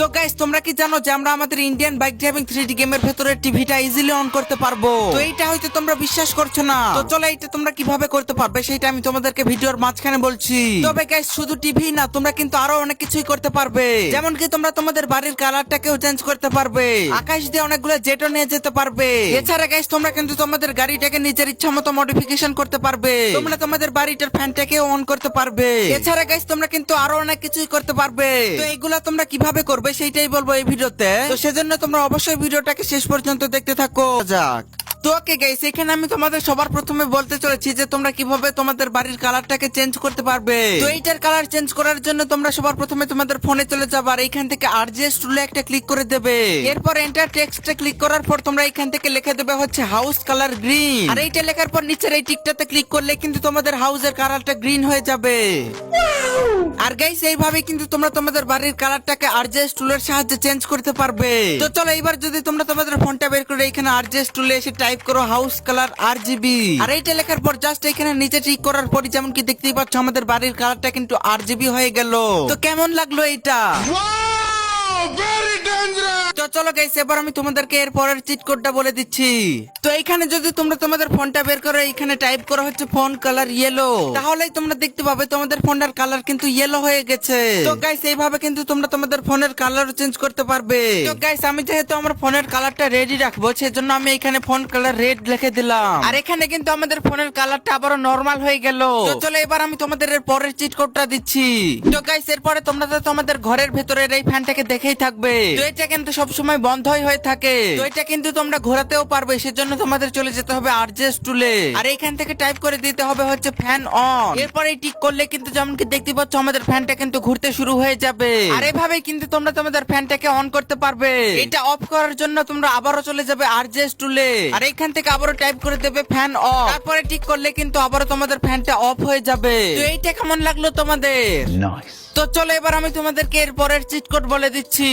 তো গাইস তোমরা কি জানো যে আমরা আমাদের Indian bike driving three D গেমের ভেতরে টিভিটা ইজিলি অন করতে পারব? তো এইটা হয়তো তোমরা বিশ্বাস করছ না। তো চলো এইটা তোমরা কীভাবে করতে পারবে সেটা আমি তোমাদেরকে ভিডিওর মাঝখানে বলছি। তবে গাইস শুধু টিভি না, তোমরা কিন্তু আরও অনেক কিছুই করতে পারবে। যেমন কি তোমরা তোমাদের বাড়ির কালারটাকেও চেঞ্জ করতে পারবে। আকাশ দিয়ে অনেকগুলো জেটও নিয়ে যেতে পারবে। এছাড়া গাইস তোমরা কিন্তু তোমাদের গাড়িটাকে নিজের ইচ্ছা মতো মডিফিকেশন করতে পারবে। তোমরা তোমাদের বাড়িটার ফ্যানটাকে অন করতে পারবে। এছাড়া গাইস তোমরা কিন্তু আরও অনেক কিছুই করতে পারবে। তো এইগুলা তোমরা কীভাবে করবে সেইটাই বলব এই ভিডিওতে। তো সেজন্য তোমরা অবশ্যই ভিডিওটাকে শেষ পর্যন্ত দেখতে থাকো। যাক। তো ওকে গাইস এখানে আমি তোমাদের সবার প্রথমে বলতে চলেছি যে তোমরা কীভাবে তোমাদের বাড়ির কালারটাকে চেঞ্জ করতে পারবে। তো এইটার কালার চেঞ্জ করার জন্য তোমরা সবার প্রথমে তোমাদের ফোনে চলে যাবে আর এইখান থেকে আরজিএস টুলে একটা ক্লিক করে দেবে। এরপর এন্টার টেক্সটে ক্লিক করার পর তোমরা এখান থেকে লিখে দেবে হচ্ছে হাউস কালার গ্রিন আর এইটা লেখার পর নিচের এই টিকটাতে ক্লিক করলে কিন্তু তোমাদের হাউসের কালারটা গ্রিন হয়ে যাবে। আর গাইস এইভাবে কিন্তু তোমরা তোমাদের বাড়ির কালারটাকে আরজেস টুলের সাহায্যে চেঞ্জ করতে পারবে। তো চলো এইবার যদি তোমরা তোমাদের ফোনটা বের করে এখানে আরজেস টুলে এসে টাইপ করো হাউস কালার আর জিবি আর এইটা লেখার পর জাস্ট এখানে নিচে ঠিক করার পর যেমন কি দেখতেই পাচ্ছ, আমাদের বাড়ির কালারটা কিন্তু আর জিবি হয়ে গেল। তো কেমন লাগল এটা তো চলো গাইস এবার আমি তোমাদেরকে এর পরের চিট কোডটা বলে দিচ্ছি। তো এইখানে যদি তোমরা তোমাদের ফোনটা বের করো, এখানে টাইপ করা হচ্ছে ফোন কালার ইয়েলো তাহলেই তোমরা দেখতে পাবে তোমাদের ফোনটার কালার কিন্তু ইয়েলো হয়ে গেছে। তো গাইস এইভাবে কিন্তু তোমরা তোমাদের ফোনের কালার চেঞ্জ করতে পারবে। তো গাইস আমি যেহেতু আমার ফোনের কালারটা রেডি রাখব, সেজন্য আমি এখানে ফোন কালার রেড লিখে দিলাম। আর এখানে কিন্তু আমাদের ফোনের কালারটা আবারও নরমাল হয়ে গেল। তো চলো এবার আমি তোমাদের এর পরের চিট কোডটা দিচ্ছি। তো গাইস এরপরে তোমরা তো তোমাদের ঘরের ভেতরের এই ফ্যানটাকে দেখেই থাকবে। তো এটা কিন্তু সবসময় বন্ধই হয়ে থাকে। তো এটা কিন্তু তোমরা ঘোরাতেও পারবে সেজন্য তোমাদের চলে যেতে হবে আরজেস টুলে। আর এখান থেকে টাইপ করে দিতে হবে হচ্ছে ফ্যান অন। এরপর এই টিক করলে কিন্তু যেমন কি দেখতে পাচ্ছ আমাদের ফ্যানটা কিন্তু ঘুরতে শুরু হয়ে যাবে। আর এভাবে কিন্তু তোমরা তোমাদের ফ্যানটাকে অন করতে পারবে। এটা অফ করার জন্য তোমরা আবারও চলে যাবে আরজেস টুলে। আর এখান থেকে আবারও টাইপ করে দেবে ফ্যান অফ। তারপরে টিক করলে কিন্তু আবারও তোমাদের ফ্যানটা অফ হয়ে যাবে। তো এইটা কেমন লাগল তোমাদের. তো চলো এবার আমি তোমাদেরকে এর পরের চিট কোড বলে দিচ্ছি।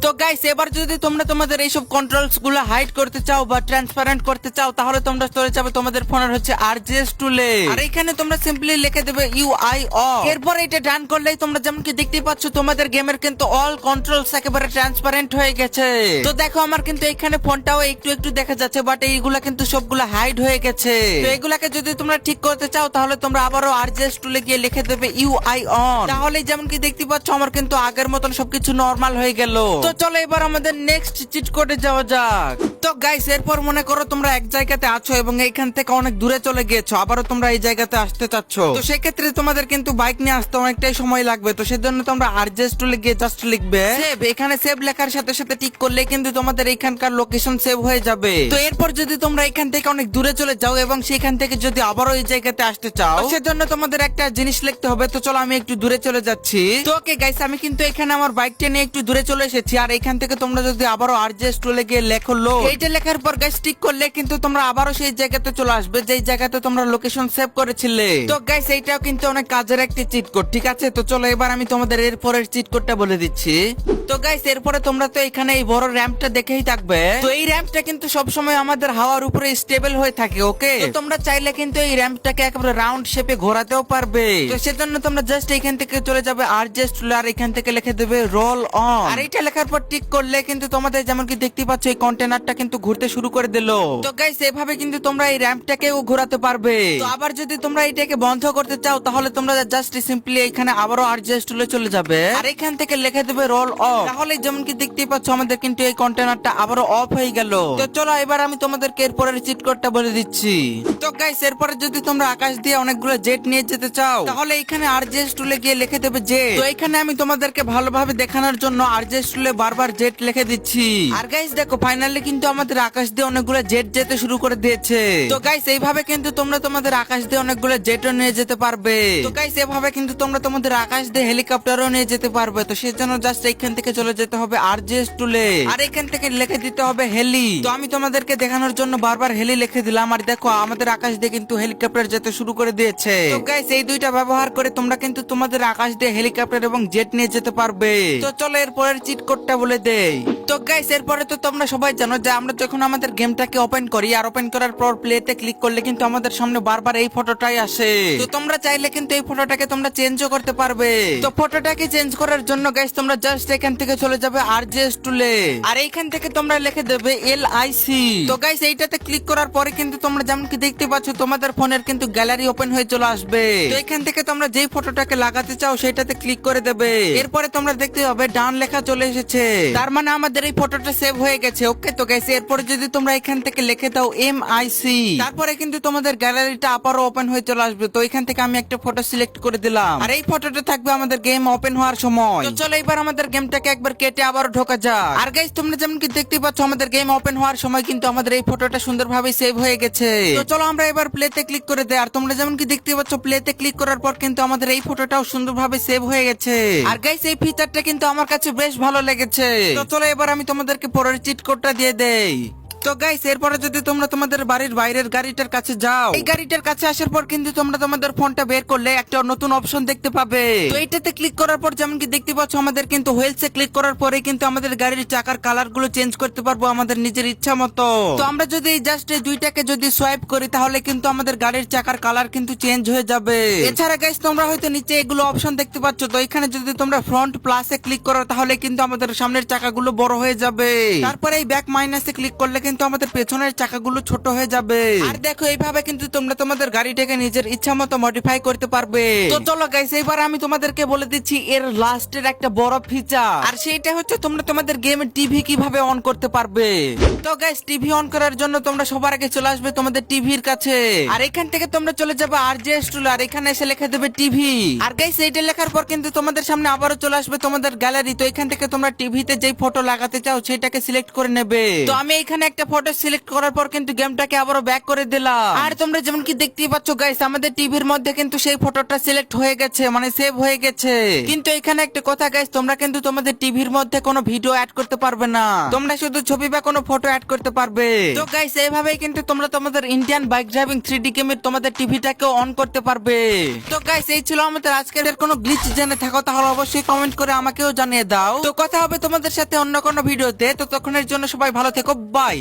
তো গাইস এবার যদি তোমরা তোমাদের এইসব কন্ট্রোলসগুলো হাইড করতে চাও বা ট্রান্সপারেন্ট করতে চাও, তাহলে তোমরা চলে যাবে তোমাদের ফোনের হচ্ছে আরজিএস টুলে আর এখানে তোমরা সিম্পলি লিখে দেবে ইউ আই অফ এরপর এটা ডান করলেই তোমরা যেমন কি দেখতেই পাচ্ছ, তোমাদের গেমের কিন্তু অল কন্ট্রোলস একেবারে ট্রান্সপারেন্ট হয়ে গেছে। তো দেখো, আমার কিন্তু এখানে ফোনটাও একটু একটু দেখা যাচ্ছে বাট এইগুলা কিন্তু সবগুলা হাইড হয়ে গেছে। তো এগুলাকে যদি তোমরা ঠিক করতে চাও, তাহলে তোমরা আবারও আরজিএস টুলে গিয়ে লিখে দেবে ইউ আই অন তাহলে যেমন কি দেখতে পাচ্ছ, আমার কিন্তু আগের মতন সবকিছু নর্মাল হয়ে গেল। তো চলো এবার আমাদের নেক্সট চিট কোডে যাওয়া যাক। তো গাইস এরপর মনে করো তোমরা এক জায়গাতে আছো এবং এইখান থেকে অনেক দূরে চলে গিয়েছো আবারও তোমরা এই জায়গাতে আসতে চাচ্ছ। তো সেক্ষেত্রে তোমাদের কিন্তু বাইক নিয়ে আসতে অনেকটাই সময় লাগবে। তো সেজন্য তোমরা আরজেস্ট গিয়ে জাস্ট লিখবে। সেভ এখানে সেভ লেখার সাথে সাথে টিক করলে কিন্তু তোমাদের এখানকার লোকেশন সেভ হয়ে যাবে। তো এরপর যদি তোমরা এখান থেকে অনেক দূরে চলে যাও এবং সেখান থেকে যদি আবারও এই জায়গাতে আসতে চাও সেজন্য তোমাদের একটা জিনিস লিখতে হবে। তো চলো আমি একটু দূরে চলে যাচ্ছি। তো ওকে গাইস আমি কিন্তু এখানে আমার বাইকটা নিয়ে একটু দূরে চলে এসেছি। আর এখান থেকে তোমরা যদি আবারও আরজেস্ট টুলে গিয়ে লেখো লো এইটা লেখার পর গাইস টিক করলে কিন্তু তোমরা আবারও সেই জায়গাতে চলে আসবে যেই জায়গাতে তোমরা লোকেশন সেভ করেছিলে। তো গাইস এইটাও কিন্তু অনেক কাজের একটি চিট কোড ঠিক আছে? তো চলো এবার আমি তোমাদের এর পরের চিট কোডটা বলে দিচ্ছি। তো গাইস এরপরে তোমরা তো এখানে এই বড় র্যাম্পটা দেখেই থাকবে। তো এই র্যাম্পটা কিন্তু সবসময় আমাদের হাওয়ার উপরে স্টেবল হয়ে থাকে ওকে তোমরা চাইলে কিন্তু এই র্যাম্পটাকে একেবারে রাউন্ড শেপে ঘোরাতেও পারবে। তো সেজন্য তোমরা জাস্ট এখান থেকে চলে যাবে, আর জাস্ট আর এখান থেকে লিখে দেবে রোল অন আর এটা লেখার পর টিক করলে কিন্তু তোমাদের যেমন কি দেখতে পাচ্ছ, এই কন্টেনারটা কিন্তু ঘুরতে শুরু করে দিল। তো গাইস এভাবে কিন্তু তোমরা এই র্যাম্পটাকেও ঘোরাতে পারবে। তো আবার যদি তোমরা এটাকে বন্ধ করতে চাও, তাহলে তোমরা জাস্ট সিম্পলি এখানে আবারও আরজেস্ট টুলে চলে যাবে। আর এখান থেকে লিখে দেবে রোল অফ তাহলে যেমন কি দেখতেই পাচ্ছ, আমাদের কিন্তু এই কন্টেনারটা আবারও অফ হয়ে গেল। তো চলো, এবার আমি তোমাদেরকে এরপরের চিট কোডটা বলে দিচ্ছি। তো গাইস এরপরে যদি তোমরা আকাশ দিয়ে অনেকগুলো জেট নিয়ে যেতে চাও, তাহলে এখানে আরজেস্ট টুলে গিয়ে লিখে দেবে জেট তো এখানে আমি তোমাদেরকে ভালোভাবে দেখানোর জন্য আরজেস্ট টুলে বারবার জেট লিখে দিচ্ছি। আর গাইস দেখো ফাইনালি কিন্তু আমাদের আকাশ দিয়ে অনেকগুলো জেট যেতে শুরু করে দিয়েছে। তো গাইস এইভাবে কিন্তু তোমরা তোমাদের আকাশ দিয়ে অনেকগুলো জেটও নিয়ে যেতে পারবে। তো গাইস এভাবে কিন্তু তোমরা তোমাদের আকাশ দিয়ে হেলিকপ্টারও নিয়ে যেতে পারবে। তো সেজন্য জাস্ট এইখান থেকে চলে যেতে হবে আর আরজেস টুলে। আর এখান থেকে লিখে দিতে হবে হেলি। তো আমি তোমাদেরকে দেখানোর জন্য বারবার হেলি লিখে দিলাম আর দেখো আমাদের আকাশ দিয়ে কিন্তু হেলিকপ্টার যেতে শুরু করে দিয়েছে। তো গাইস এই দুইটা ব্যবহার করে তোমরা কিন্তু তোমাদের আকাশ দিয়ে হেলিকপ্টার এবং জেট নিয়ে যেতে পারবে। তো চলো এরপরের চিট কোডটা বলে দেই। তো গাইস এরপরে তো তোমরা সবাই জানো যে আমরা যখন আমাদের গেমটাকে ওপেন করি আর ওপেন করার পর প্লেতে ক্লিক করলে কিন্তু আমাদের সামনে বারবার এই ফটোটাই আসে। তো তোমরা চাইলে কিন্তু এই ফটোটাকে তোমরা চেঞ্জও করতে পারবে। তো ফটোটাকে চেঞ্জ করার জন্য গাইস তোমরা জাস্ট এখান এইখান থেকে চলে যাবে আর জে টুলে আর এইখান থেকে তোমরা লিখে দেবে এল আই সি তো গাইস এইটাতে ক্লিক করার পরে কিন্তু তোমরা যেমন কি দেখতে পাচ্ছ তোমাদের ফোনের কিন্তু গ্যালারি ওপেন হয়ে চলে আসবে। তো এখান থেকে তোমরা যেই ফটোটাকে লাগাতে চাও সেটাতে ক্লিক করে দেবে। এরপরে তোমরা দেখতে পাবে ডান লেখা চলে এসেছে। তার মানে আমাদের এই ফটোটা সেভ হয়ে গেছে। ওকে তো গাইস এরপরে যদি তোমরা এখান থেকে লিখে দাও এম আই সি তারপরে কিন্তু তোমাদের গ্যালারিটা আবারও ওপেন হয়ে চলে আসবে। তো এখান থেকে আমি একটা ফটো সিলেক্ট করে দিলাম। আর এই ফটোটা থাকবে আমাদের গেম ওপেন হওয়ার সময়। তো চলো এবার আমাদের গেমটাকে একবার কেটে আবার ঢোকা যাক। আর গাইস তোমরা যেমন কি দেখতে পাচ্ছ, আমাদের গেম ওপেন হওয়ার সময় কিন্তু আমাদের এই ফটোটা সুন্দরভাবে সেভ হয়ে গেছে। তো চলো আমরা এবার প্লেতে ক্লিক করে দেয় আর তোমরা যেমন কি দেখতে পাচ্ছ প্লেতে ক্লিক করার পর কিন্তু আমাদের এই ফটোটাও সুন্দরভাবে সেভ হয়ে গেছে। আর গাইস এই ফিচারটা কিন্তু আমার কাছে বেশ ভালো লেগেছে। তো চলো এবার আমি তোমাদেরকে পরের চিট কোডটা দিয়ে দেই। তো গাইস এরপরে যদি তোমরা তোমাদের বাড়ির বাইরের গাড়িটার কাছে যাও, এই গাড়িটার কাছে আসার পর কিন্তু তোমরা তোমাদের ফোনটা বের করলে একটা নতুন অপশন দেখতে পাবে। তো ক্লিক করার পর যেমন কি দেখতে পাচ্ছ, আমাদের কিন্তু হুইলসে ক্লিক করার পরে কিন্তু আমাদের গাড়ির চাকার কালারগুলো চেঞ্জ করতে পারব আমাদের নিজের ইচ্ছা মতো। তো আমরা যদি জাস্ট এই দুইটাকে যদি সোয়াইপ করি, তাহলে কিন্তু আমাদের গাড়ির চাকার কালার কিন্তু চেঞ্জ হয়ে যাবে। এছাড়া গাইস তোমরা হয়তো নিচে এগুলো অপশন দেখতে পাচ্ছ, তো এখানে যদি তোমরা ফ্রন্ট প্লাসে ক্লিক করো, তাহলে কিন্তু আমাদের সামনের চাকাগুলো বড় হয়ে যাবে। তারপরে এই ব্যাক মাইনাসে ক্লিক করলে কিন্তু আমাদের পেছনের চাকাগুলো ছোট হয়ে যাবে। আর দেখো, এইভাবে কিন্তু তোমরা তোমাদের গাড়িটাকে নিজের ইচ্ছা মতো মডিফাই করতে পারবে। তো চলো গাইস এবার আমি তোমাদেরকে বলে দিচ্ছি এর লাস্টের একটা বড় ফিচার আর সেইটা হচ্ছে তোমরা তোমাদের গেমের টিভি কীভাবে অন করতে পারবে। তো গাইস টিভি অন করার জন্য তোমরা সবার আগে চলে আসবে তোমাদের টিভির কাছে। আর এখান থেকে তোমরা চলে যাবে আর জে স্টুল আর এখানে এসে লিখে দেবে টিভি আর গাইস এইটা লেখার পর কিন্তু তোমাদের সামনে আবারও চলে আসবে তোমাদের গ্যালারি তো এখান থেকে তোমরা টিভিতে যেই ফটো লাগাতে চাও সেটাকে সিলেক্ট করে নেবে। তো আমি এখানে একটা ফটো সিলেক্ট করার পর কিন্তু গেমটাকে আবারও ব্যাক করে দিলাম। আর তোমরা যেমন কি দেখতেই পাচ্ছ গাইস আমাদের টিভির মধ্যে কিন্তু সেই ফটোটা সিলেক্ট হয়ে গেছে মানে সেভ হয়ে গেছে। কিন্তু এখানে একটা কথা গাইস তোমরা কিন্তু তোমাদের টিভির মধ্যে কোনো ভিডিও অ্যাড করতে পারবে না। তোমরা শুধু ছবি বা কোনো ফটো অ্যাড করতে পারবে। তো গাইস এইভাবেই কিন্তু তোমরা তোমাদের Indian bike driving three D গেমের তোমাদের টিভিটাকে অন করতে পারবে। তো গাইস এই ছিল আমাদের আজকের কোনো গ্লিচ জেনে থাকো তাহলে অবশ্যই কমেন্ট করে আমাকেও জানিয়ে দাও। তো কথা হবে তোমাদের সাথে অন্য কোনো ভিডিওতে তো। তখনের জন্য সবাই ভালো থেকো বাই